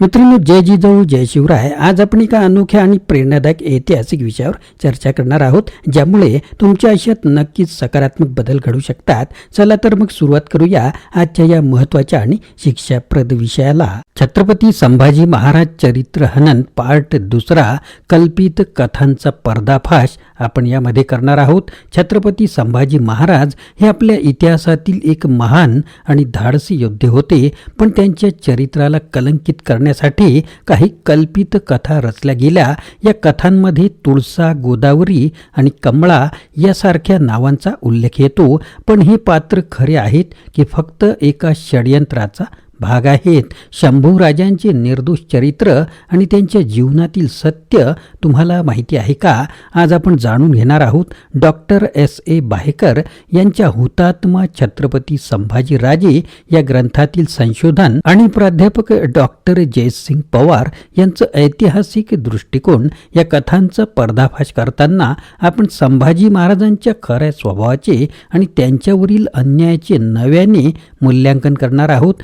मित्रांनो जय जिजाऊ जय शिवराय. आज आपण एका अनोख्या आणि प्रेरणादायक ऐतिहासिक विषयावर चर्चा करणार आहोत ज्यामुळे तुमच्या आयुष्यात नक्कीच सकारात्मक बदल घडू शकतात. चला तर मग सुरुवात करूया आजच्या या महत्त्वाच्या आणि शिक्षाप्रद विषयाला. छत्रपती संभाजी महाराज चरित्र हनन पार्ट दुसरा कल्पित कथांचा पर्दाफाश आपण यामध्ये करणार आहोत छत्रपती संभाजी महाराज हे आपल्या इतिहासातील एक महान आणि धाडसी योद्धे होते पण त्यांच्या चरित्राला कलंकित करण्यासाठी काही कल्पित कथा रचल्या गेल्या. या कथांमध्ये तुळसा गोदावरी आणि कमळा यासारख्या नावांचा उल्लेख येतो पण हे पात्र खरे आहेत की फक्त एका षडयंत्राचा भाग आहेत. शंभू राजांचे निर्दोष चरित्र आणि त्यांच्या जीवनातील सत्य तुम्हाला माहिती आहे का? आज आपण जाणून घेणार आहोत डॉक्टर एस ए बाहेकर यांच्या हुतात्मा छत्रपती संभाजीराजे या ग्रंथातील संशोधन आणि प्राध्यापक डॉक्टर जयसिंग पवार यांचं ऐतिहासिक दृष्टिकोन या कथांचा पर्दाफाश करताना आपण संभाजी महाराजांच्या खऱ्या स्वभावाचे आणि त्यांच्यावरील अन्यायाचे नव्याने मूल्यांकन करणार आहोत.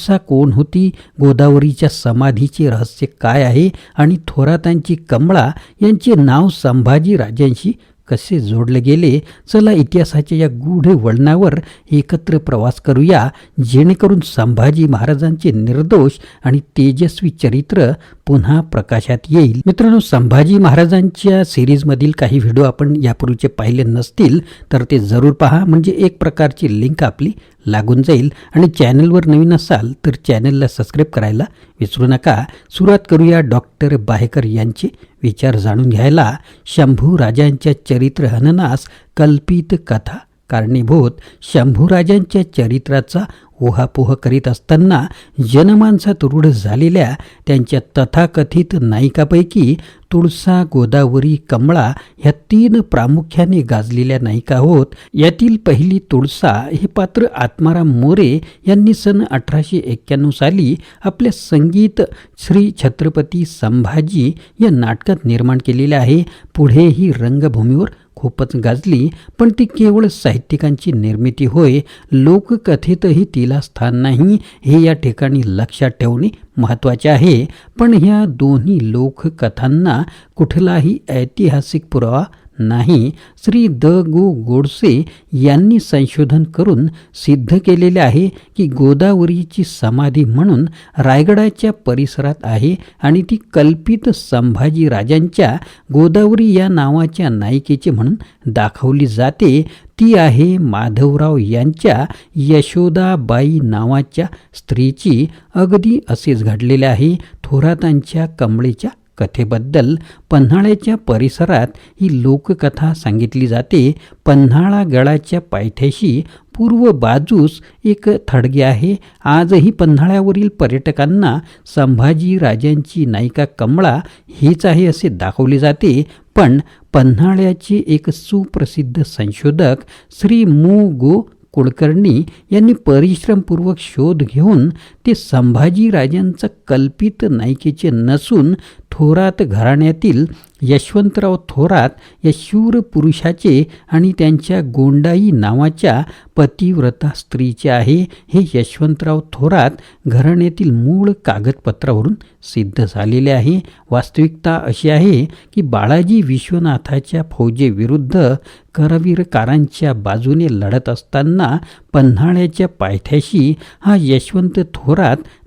मनसा कोण होती? गोदावरीच्या समाधीचे रहस्य काय आहे? आणि थोरातांची कमळा यांचे नाव संभाजी राजांशी कसे जोडले गेले? चला इतिहासाच्या या गूढ वळणावर एकत्र प्रवास करूया जेणेकरून संभाजी महाराजांचे निर्दोष आणि तेजस्वी चरित्र पुन्हा प्रकाशात येईल. मित्रांनो संभाजी महाराजांच्या सिरीजमधील काही व्हिडिओ आपण यापूर्वीचे पाहिले नसतील तर ते जरूर पहा. म्हणजे एक प्रकारची लिंक आपली लागून जाईल. आणि चॅनलवर नवीन असाल तर चॅनलला सबस्क्राईब करायला विसरू नका. सुरुवात करूया डॉक्टर बाहेकर यांचे विचार जाणून घ्यायला. शंभू राजांच्या चरित्र हननास कल्पित कथा कारणीभूत. शंभूराजांच्या चरित्राचा ओहापोह करीत असताना जनमानसात रूढ झालेल्या त्यांच्या तथाकथित नायिकापैकी तुळसा गोदावरी कमळा ह्या तीन प्रामुख्याने गाजलेल्या नायिका होत. यातील पहिली तुळसा हे पात्र आत्माराम मोरे यांनी सन अठराशे एक्क्याण्णव साली आपल्या संगीत श्री छत्रपती संभाजी या नाटकात निर्माण केलेले आहे. पुढे ही रंगभूमीवर खूपच गाजली पण ती केवळ साहित्यिकांची निर्मिती होय लोककथेतही तिला स्थान नाही हे या ठिकाणी लक्षात ठेवणे महत्त्वाचे आहे. पण ह्या दोन्ही लोककथांना कुठलाही ऐतिहासिक पुरावा नाही श्री द गो गोडसे यांनी संशोधन करून सिद्ध केलेले आहे की गोदावरीची समाधी म्हणून रायगडाच्या परिसरात आहे आणि ती कल्पित संभाजी राजांच्या गोदावरी या नावाच्या नायिकेचे म्हणून दाखवली जाते. ती आहे माधवराव यांच्या यशोदाबाई नावाच्या स्त्रीची. अगदी असेच घडलेले आहे थोरातांच्या कमळेच्या कथेबद्दल पन्हाळ्याच्या परिसरात ही लोककथा सांगितली जाते. पन्हाळा गडाच्या पायथ्याशी पूर्व बाजूस एक थडगे आहे. आजही पन्हाळ्यावरील पर्यटकांना संभाजी राजांची नायिका कमळा हीच आहे असे दाखवले जाते. पण पन्हाळ्याचे एक सुप्रसिद्ध संशोधक श्री मु. गो. कुलकर्णी यांनी परिश्रमपूर्वक शोध घेऊन ते संभाजीराजांचं कल्पित नायिकेचे नसून थोरात घराण्यातील यशवंतराव थोरात या शूर पुरुषाचे आणि त्यांच्या गोंडाई नावाच्या पतिव्रता स्त्रीचे आहे. हे यशवंतराव थोरात घराण्यातील मूळ कागदपत्रावरून सिद्ध झालेले आहे. वास्तविकता अशी आहे की बाळाजी विश्वनाथाच्या फौजेविरुद्ध करवीरकारांच्या बाजूने लढत असताना पन्हाळ्याच्या पायथ्याशी हा यशवंत थोरात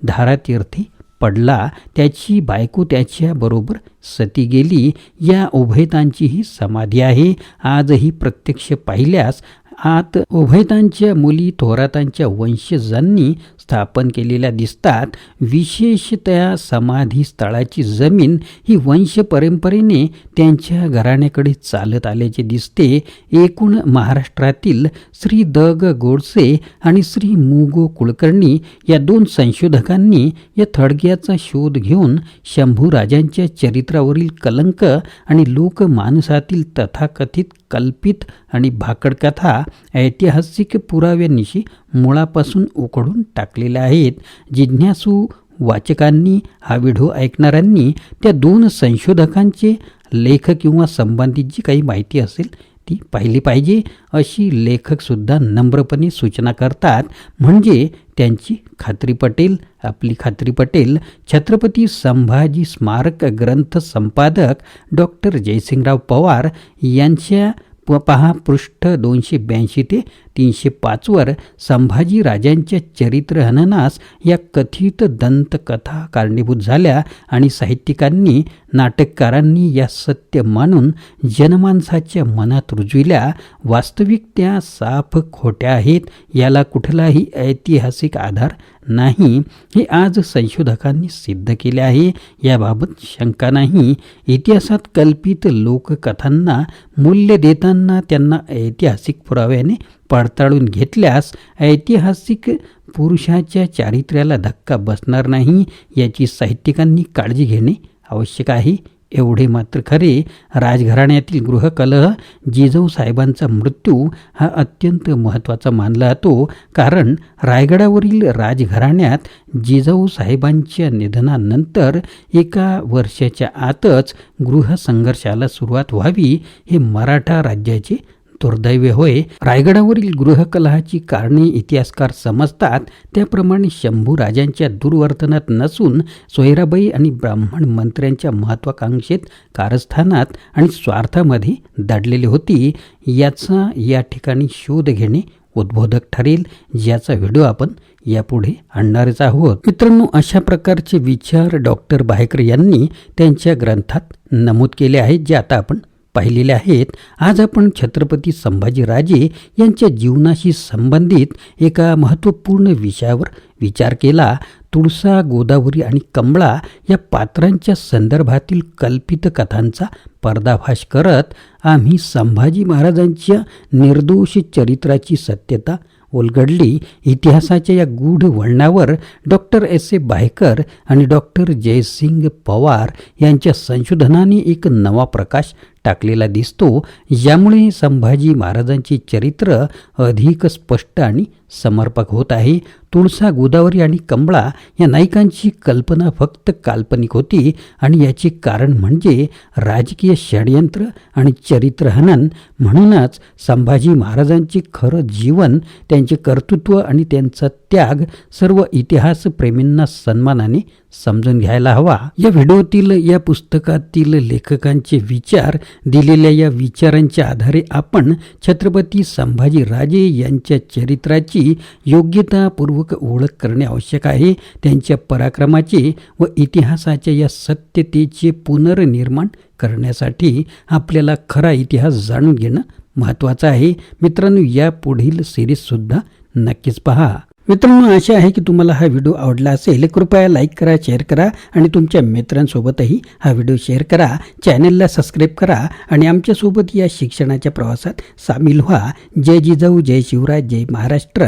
धारातीर्थी पडला त्याची बायको त्याच्याबरोबर सती गेली या उभयतांची ही समाधी आहे. आजही प्रत्यक्ष पाहिल्यास आत उभयतांच्या मुली थोरातांच्या वंशजांनी स्थापन केलेल्या दिसतात. विशेषतया समाधी स्थळाची जमीन ही वंश परंपरेने त्यांच्या घराण्याकडे चालत आल्याचे दिसते. एकूण महाराष्ट्रातील श्री द ग गोडसे आणि श्री मुगो कुलकर्णी या दोन संशोधकांनी या थडग्याचा शोध घेऊन शंभूराजांच्या चरित्रावरील कलंक आणि लोकमानसातील तथाकथित कल्पित आणि भाकडकथा ऐतिहासिक पुराव्यांनीशी मुळापासून उकडून टाकलेल्या आहेत. जिज्ञासू वाचकांनी हा व्हिडिओ ऐकणाऱ्यांनी त्या दोन संशोधकांचे लेख किंवा संबंधित जी काही माहिती असेल ती पाहिली पाहिजे अशी लेखकसुद्धा नम्रपणे सूचना करतात. म्हणजे त्यांची खात्री पटेल आपली खात्री पटेल छत्रपती संभाजी स्मारक ग्रंथ संपादक डॉक्टर जयसिंगराव पवार यांच्या प पहा पृष्ठ दोनशे ब्याऐंशी ते तीनशे पाचवर संभाजी राजांच्या चरित्र हननास या कथित दंतकथा कारणीभूत झाल्या आणि साहित्यिकांनी नाटककारांनी या सत्य मानून जनमानसाच्या मनात रुजविल्या. वास्तविक त्या साफ खोट्या आहेत याला कुठलाही ऐतिहासिक आधार नाही. हे आज संशोधकांनी सिद्ध केले आहे. याबाबत शंका नाही. इतिहासात कल्पित लोककथांना मूल्य देताना त्यांना ऐतिहासिक पुराव्याने पडताळून घेतल्यास ऐतिहासिक पुरुषाच्या चारित्र्याला धक्का बसणार नाही याची साहित्यिकांनी काळजी घेणे आवश्यक आहे. एवढे मात्र खरे. राजघराण्यातील गृहकलह जिजाऊ साहेबांचा मृत्यू हा अत्यंत महत्त्वाचा मानला जातो. कारण रायगडावरील राजघराण्यात जिजाऊ साहेबांच्या निधनानंतर एका वर्षाच्या आतच गृहसंघर्षाला सुरुवात व्हावी हे मराठा राज्याचे दुर्दैव होय. रायगडावरील गृहकलहाची कारणे इतिहासकार समजतात. त्याप्रमाणे शंभू राजांच्या दुर्वर्तनात नसून सोयराबाई आणि ब्राह्मण मंत्र्यांच्या महत्वाकांक्षेत कारस्थानात आणि स्वार्थामध्ये दडलेली होती. याचा या ठिकाणी शोध घेणे उद्बोधक ठरेल. ज्याचा व्हिडिओ आपण यापुढे आणणारच आहोत. मित्रांनो अशा प्रकारचे विचार डॉक्टर बाहेकर यांनी त्यांच्या ग्रंथात नमूद केले आहेत जे आता आपण पाहिलेले आहेत. आज आपण छत्रपती संभाजीराजे यांच्या जीवनाशी संबंधित एका महत्त्वपूर्ण विषयावर विचार केला. तुळसा गोदावरी आणि कमळा या पात्रांच्या संदर्भातील कल्पित कथांचा पर्दाफाश करत आम्ही संभाजी महाराजांच्या निर्दोष चरित्राची सत्यता उलगडली. इतिहासाच्या या गूढ वळणावर डॉक्टर एस. ए. बायकर आणि डॉक्टर जयसिंग पवार यांच्या संशोधनाने एक नवा प्रकाश टाकलेला दिसतो. यामुळे संभाजी महाराजांचे चरित्र अधिक स्पष्ट आणि समर्पक होत आहे. तुळसा गोदावरी आणि कंबळा या नायकांची कल्पना फक्त काल्पनिक होती आणि याचे कारण म्हणजे राजकीय षडयंत्र आणि चरित्रहनन म्हणूनच संभाजी महाराजांचे खरं जीवन त्यांचे कर्तृत्व आणि त्यांचा त्याग सर्व इतिहासप्रेमींना सन्मानाने समजून घ्यायला हवा. या व्हिडिओतील या पुस्तकातील लेखकांचे विचार दिलेल्या या विचारांच्या आधारे आपण छत्रपती संभाजी राजे यांच्या चरित्राची योग्यतापूर्वक ओळख करणे आवश्यक आहे. त्यांच्या पराक्रमाचे व इतिहासाच्या या सत्यतेचे पुनर्निर्माण करण्यासाठी आपल्याला खरा इतिहास जाणून घेणं महत्त्वाचं आहे. मित्रांनो या पुढील सिरीजसुद्धा नक्कीच पहा. मित्रांनो आशा आहे की तुम्हाला हा व्हिडिओ आवडला असेल. कृपया लाईक करा शेअर करा आणि तुमच्या मित्रांसोबतही हा व्हिडिओ शेअर करा. चॅनलला सबस्क्राईब करा आणि आमच्यासोबत या शिक्षणाच्या प्रवासात सामील व्हा. जय जिजाऊ जय शिवराज जय महाराष्ट्र.